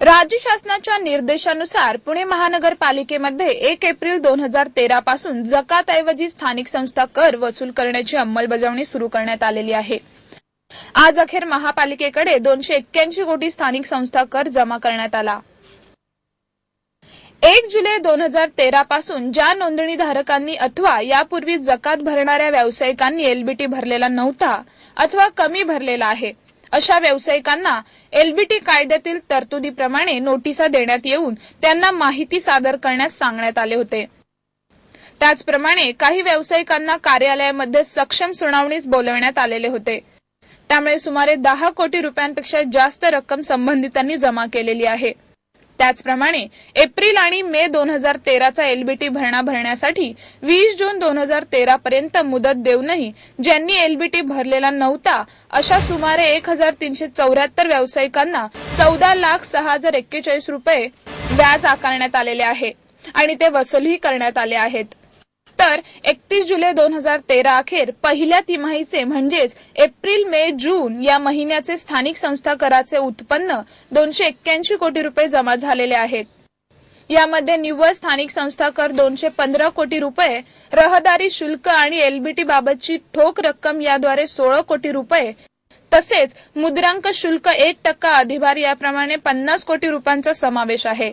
राज्य शासनाच्या निर्देशानुसार पुणे महानगरपालिकेमध्ये एक एप्रिल दोन हजार तेरा पासून जकातऐवजी स्थानिक संस्था कर वसूल करण्याची अंमलबजावणी सुरू करण्यात आलेली आहे. आज अखेर महापालिकेकडे दोनशे एक्क्याऐंशी कोटी स्थानिक संस्था कर जमा करण्यात आला. एक जुलै दोन हजार तेरा पासून ज्या नोंदणीधारकांनी अथवा यापूर्वी जकात भरणाऱ्या व्यावसायिकांनी एलबीटी भरलेला नव्हता अथवा कमी भरलेला आहे अशा व्यावसायिकांना एलबीटी कायद्यातील तरतुदीप्रमाणे नोटिसा देण्यात येऊन त्यांना माहिती सादर करण्यास सांगण्यात आले होते. त्याचप्रमाणे काही व्यावसायिकांना कार्यालयामध्ये सक्षम सुनावणीस बोलवण्यात आलेले होते. त्यामुळे सुमारे दहा कोटी रुपयांपेक्षा जास्त रक्कम संबंधितांनी जमा केलेली आहे. त्याचप्रमाणे एप्रिल आणि मे दोन हजार तेराचा एलबीटी भरणा भरण्यासाठी वीस जून दोन हजार तेरा पर्यंत मुदत देऊनही ज्यांनी एलबीटी भरलेला नव्हता अशा सुमारे एक हजार तीनशे चौऱ्याहत्तर व्यावसायिकांना चौदा लाख सहा हजार एक्केचाळीस रुपये व्याज आकारण्यात आलेले आहे आणि ते वसूलही करण्यात आले आहेत. तर एकतीस जुलै दोन हजार तेरा अखेर पहिल्या तिमाहीचे म्हणजेच एप्रिल मे जून या महिन्याचे स्थानिक संस्था कराचे उत्पन्न दोनशे एक्क्याऐंशी कोटी रुपये जमा झालेले आहेत. यामध्ये निव्वळ स्थानिक संस्था कर दोनशे पंधरा कोटी रुपये रहदारी शुल्क आणि एलबीटी बाबतची ठोक रक्कम याद्वारे सोळा कोटी रुपये तसेच मुद्रांक शुल्क एक टक्का अधिभार याप्रमाणे पन्नास कोटी रुपयांचा समावेश आहे.